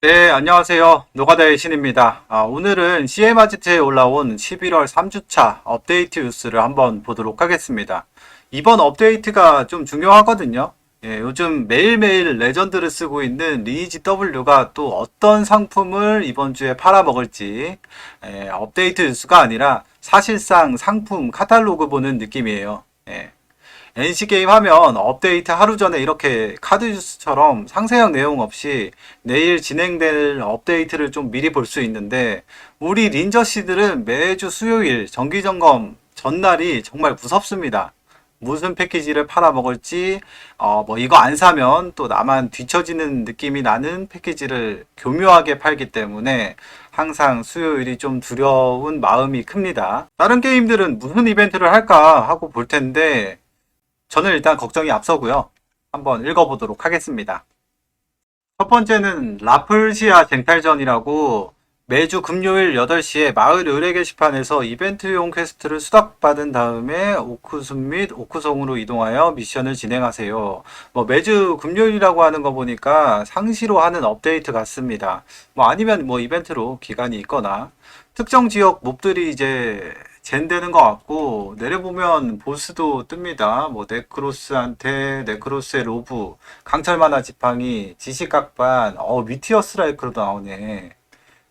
네, 안녕하세요. 노가다의 신입니다. 아, 오늘은 CM아지트에 올라온 11월 3주차 업데이트 뉴스를 한번 보도록 하겠습니다. 이번 업데이트가 좀 중요하거든요. 예, 요즘 매일매일 레전드를 쓰고 있는 리니지 W가 또 어떤 상품을 이번 주에 팔아먹을지 예, 업데이트 뉴스가 아니라 사실상 상품 카탈로그 보는 느낌이에요. 예. NC게임 하면 업데이트 하루 전에 이렇게 카드 뉴스처럼 상세한 내용 없이 내일 진행될 업데이트를 좀 미리 볼 수 있는데 우리 린저씨들은 매주 수요일 정기점검 전날이 정말 무섭습니다. 무슨 패키지를 팔아먹을지 어 뭐 이거 안 사면 또 나만 뒤처지는 느낌이 나는 패키지를 교묘하게 팔기 때문에 항상 수요일이 좀 두려운 마음이 큽니다. 다른 게임들은 무슨 이벤트를 할까 하고 볼 텐데 저는 일단 걱정이 앞서고요. 한번 읽어보도록 하겠습니다. 첫 번째는 라플시아 쟁탈전이라고 매주 금요일 8시에 마을 의뢰 게시판에서 이벤트용 퀘스트를 수락받은 다음에 오크숲 및 오크성으로 이동하여 미션을 진행하세요. 뭐 매주 금요일이라고 하는 거 보니까 상시로 하는 업데이트 같습니다. 뭐 아니면 뭐 이벤트로 기간이 있거나 특정 지역 몹들이 이제 젠 되는 것 같고 내려보면 보스도 뜹니다. 뭐 네크로스한테 네크로스의 로브, 강철만화 지팡이, 지식각반, 어 미티어 스트라이크로도 나오네.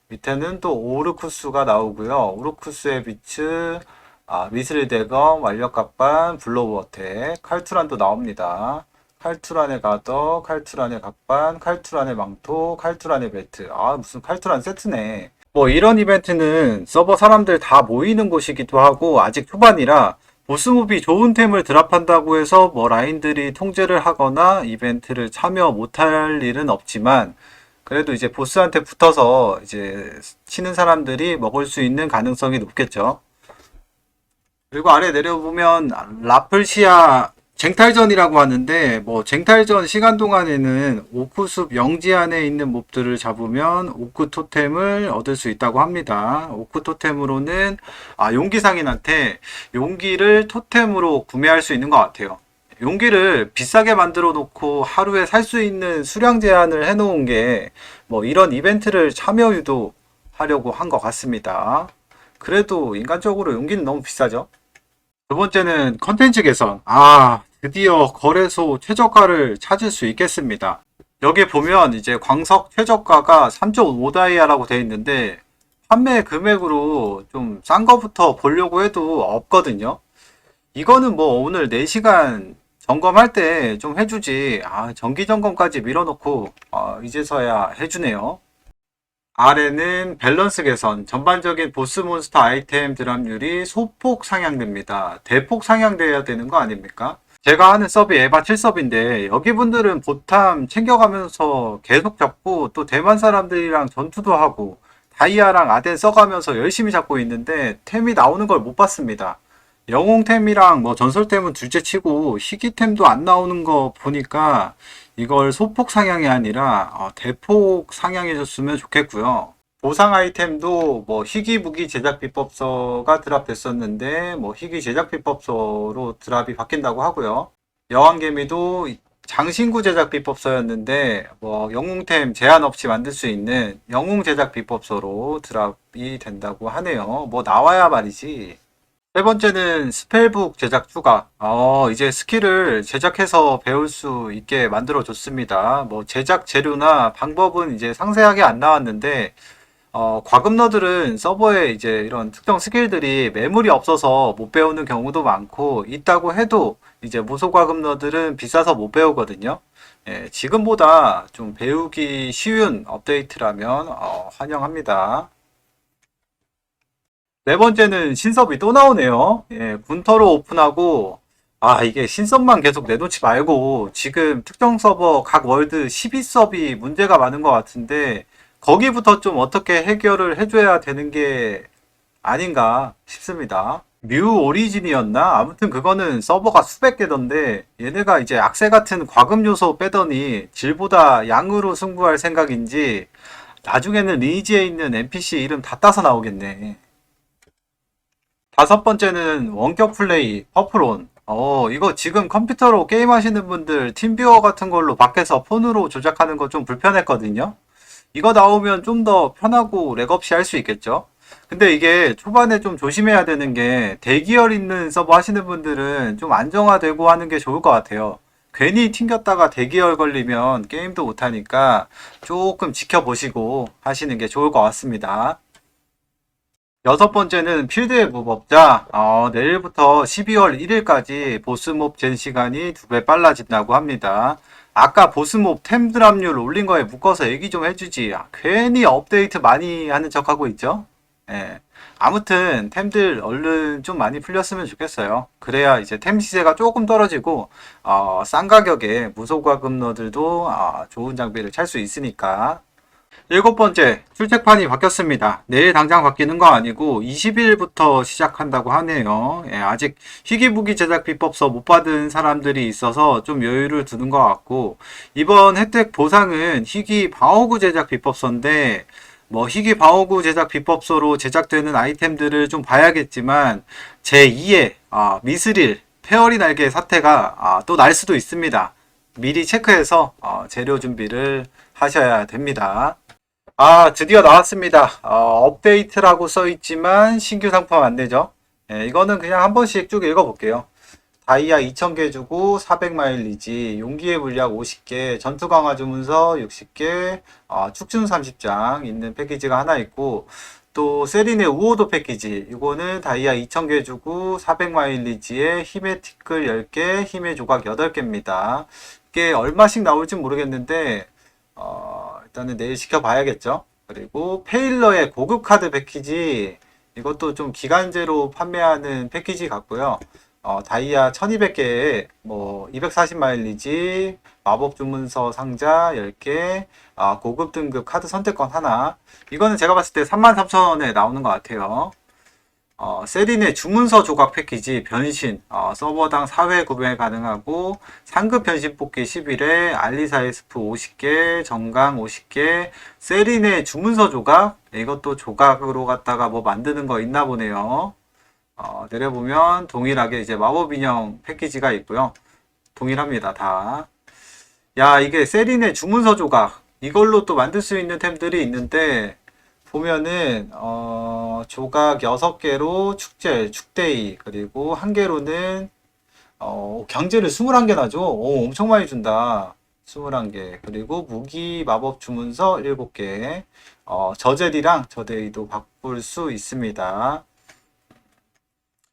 밑에는 또 오르쿠스가 나오고요. 오르쿠스의 비츠, 아, 미스릴 대검, 완력각반, 블로우어택, 칼투란도 나옵니다. 칼투란의 가더, 칼투란의 각반, 칼투란의 망토, 칼투란의 벨트. 아, 무슨 칼투란 세트네. 뭐 이런 이벤트는 서버 사람들 다 모이는 곳이기도 하고 아직 초반이라 보스몹이 좋은 템을 드랍한다고 해서 뭐 라인들이 통제를 하거나 이벤트를 참여 못할 일은 없지만 그래도 이제 보스한테 붙어서 이제 치는 사람들이 먹을 수 있는 가능성이 높겠죠. 그리고 아래 내려보면 라플시아 쟁탈전이라고 하는데 뭐 쟁탈전 시간 동안에는 오크숲 영지 안에 있는 몹들을 잡으면 오크 토템을 얻을 수 있다고 합니다. 오크 토템으로는 아 용기상인한테 용기를 토템으로 구매할 수 있는 것 같아요. 용기를 비싸게 만들어 놓고 하루에 살 수 있는 수량 제한을 해 놓은 게 뭐 이런 이벤트를 참여 유도하려고 한 것 같습니다. 그래도 인간적으로 용기는 너무 비싸죠. 두 번째는 컨텐츠 개선. 아, 드디어 거래소 최저가를 찾을 수 있겠습니다. 여기 보면 이제 광석 최저가가 3.5다이아라고 되어 있는데 판매 금액으로 좀 싼 거부터 보려고 해도 없거든요. 이거는 뭐 오늘 4시간 점검할 때 좀 해주지. 아, 정기 점검까지 밀어놓고 아, 이제서야 해주네요. 아래는 밸런스 개선, 전반적인 보스 몬스터 아이템 드랍률이 소폭 상향됩니다. 대폭 상향돼야 되는 거 아닙니까? 제가 하는 서브 에바 7서브인데 여기 분들은 보탐 챙겨가면서 계속 잡고 또 대만 사람들이랑 전투도 하고 다이아랑 아덴 써가면서 열심히 잡고 있는데 템이 나오는 걸 못 봤습니다. 영웅템이랑 뭐 전설템은 둘째 치고 희귀템도 안 나오는 거 보니까 이걸 소폭 상향이 아니라 어, 대폭 상향해줬으면 좋겠고요. 보상 아이템도 뭐 희귀 무기 제작 비법서가 드랍됐었는데 뭐 희귀 제작 비법서로 드랍이 바뀐다고 하고요. 여왕개미도 장신구 제작 비법서였는데 뭐 영웅템 제한 없이 만들 수 있는 영웅 제작 비법서로 드랍이 된다고 하네요. 뭐 나와야 말이지. 세 번째는 스펠북 제작 추가. 어, 이제 스킬을 제작해서 배울 수 있게 만들어 줬습니다. 뭐 제작 재료나 방법은 이제 상세하게 안 나왔는데 어, 과금러들은 서버에 이제 이런 특정 스킬들이 매물이 없어서 못 배우는 경우도 많고 있다고 해도 이제 무소 과금러들은 비싸서 못 배우거든요. 예, 지금보다 좀 배우기 쉬운 업데이트라면 어, 환영합니다. 네 번째는 신섭이 또 나오네요. 예, 군터로 오픈하고, 아, 이게 신섭만 계속 내놓지 말고, 지금 특정 서버 각 월드 12서비 문제가 많은 것 같은데, 거기부터 좀 어떻게 해결을 해줘야 되는 게 아닌가 싶습니다. 뮤 오리진이었나? 아무튼 그거는 서버가 수백 개던데, 얘네가 이제 악세 같은 과금 요소 빼더니 질보다 양으로 승부할 생각인지, 나중에는 리니지에 있는 NPC 이름 다 따서 나오겠네. 다섯 번째는 원격 플레이, 퍼플온. 어, 이거 지금 컴퓨터로 게임하시는 분들 팀뷰어 같은 걸로 밖에서 폰으로 조작하는 거 좀 불편했거든요. 이거 나오면 좀 더 편하고 렉 없이 할 수 있겠죠? 근데 이게 초반에 좀 조심해야 되는 게 대기열 있는 서버 하시는 분들은 좀 안정화되고 하는 게 좋을 것 같아요. 괜히 튕겼다가 대기열 걸리면 게임도 못하니까 조금 지켜보시고 하시는 게 좋을 것 같습니다. 여섯 번째는 필드의 무법자. 어, 내일부터 12월 1일까지 보스몹 젠 시간이 두 배 빨라진다고 합니다. 아까 보스몹 템 드랍률 올린 거에 묶어서 얘기 좀 해주지. 아, 괜히 업데이트 많이 하는 척 하고 있죠? 예. 아무튼 템들 얼른 좀 많이 풀렸으면 좋겠어요. 그래야 이제 템 시세가 조금 떨어지고 어, 싼 가격에 무소과금러들도 어, 좋은 장비를 찰 수 있으니까 일곱 번째, 출첵판이 바뀌었습니다. 내일 당장 바뀌는 거 아니고 20일부터 시작한다고 하네요. 예, 아직 희귀무기 제작 비법서 못 받은 사람들이 있어서 좀 여유를 두는 것 같고, 이번 혜택 보상은 희귀 방어구 제작 비법서인데, 뭐 희귀 방어구 제작 비법서로 제작되는 아이템들을 좀 봐야겠지만, 제2의 아, 미스릴, 페어리 날개 사태가 아, 또 날 수도 있습니다. 미리 체크해서 어, 재료 준비를 하셔야 됩니다. 아, 드디어 나왔습니다. 어, 업데이트라고 써 있지만 신규 상품 안 되죠? 예, 이거는 그냥 한 번씩 쭉 읽어볼게요. 다이아 2000개 주고 400마일리지, 용기의 물약 50개, 전투 강화 주문서 60개, 어, 축준 30장 있는 패키지가 하나 있고, 또 세린의 우호도 패키지, 이거는 다이아 2000개 주고 400마일리지에 힘의 티끌 10개, 힘의 조각 8개입니다. 이게 얼마씩 나올지 모르겠는데, 어, 일단은 내일 시켜봐야겠죠. 그리고 페일러의 고급 카드 패키지 이것도 좀 기간제로 판매하는 패키지 같고요. 어, 다이아 1200개에 뭐 240마일리지 마법 주문서 상자 10개 아, 고급 등급 카드 선택권 하나 이거는 제가 봤을 때 33,000원에 나오는 것 같아요. 어, 세린의 주문서 조각 패키지 변신 어, 서버당 4회 구매 가능하고 상급 변신 뽑기 10일에 알리사 에스프 50개 정강 50개 세린의 주문서 조각 이것도 조각으로 갖다가 뭐 만드는 거 있나 보네요. 어, 내려보면 동일하게 이제 마법 인형 패키지가 있고요. 동일합니다 다 야 이게 세린의 주문서 조각 이걸로 또 만들 수 있는 템들이 있는데 보면은 어, 조각 6개로 축제, 축데이 그리고 한 개로는 어, 경제를 21개나 줘. 오, 엄청 많이 준다. 21개. 그리고 무기 마법 주문서 7개. 어, 저젤이랑 저데이도 바꿀 수 있습니다.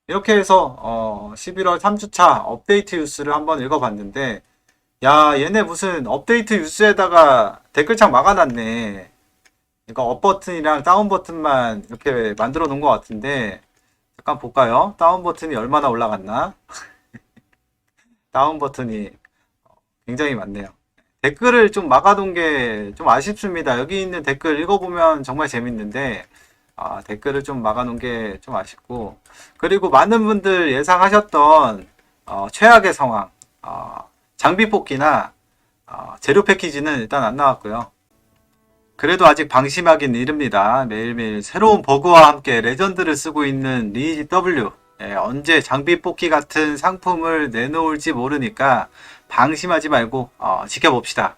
이렇게 해서 어, 11월 3주차 업데이트 뉴스를 한번 읽어봤는데 야, 얘네 무슨 업데이트 뉴스에다가 댓글창 막아놨네. 이거 업 버튼이랑 다운 버튼만 이렇게 만들어 놓은 것 같은데 잠깐 볼까요? 다운 버튼이 얼마나 올라갔나? 다운 버튼이 굉장히 많네요. 댓글을 좀 막아둔 게 좀 아쉽습니다. 여기 있는 댓글 읽어보면 정말 재밌는데 아, 댓글을 좀 막아놓은 게 좀 아쉽고 그리고 많은 분들 예상하셨던 어, 최악의 상황 어, 장비 뽑기나 어, 재료 패키지는 일단 안 나왔고요. 그래도 아직 방심하긴 이릅니다. 매일매일 새로운 버그와 함께 레전드를 쓰고 있는 리지 W. 예, 언제 장비 뽑기 같은 상품을 내놓을지 모르니까 방심하지 말고 어, 지켜봅시다.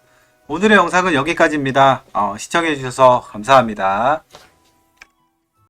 오늘의 영상은 여기까지입니다. 어, 시청해주셔서 감사합니다.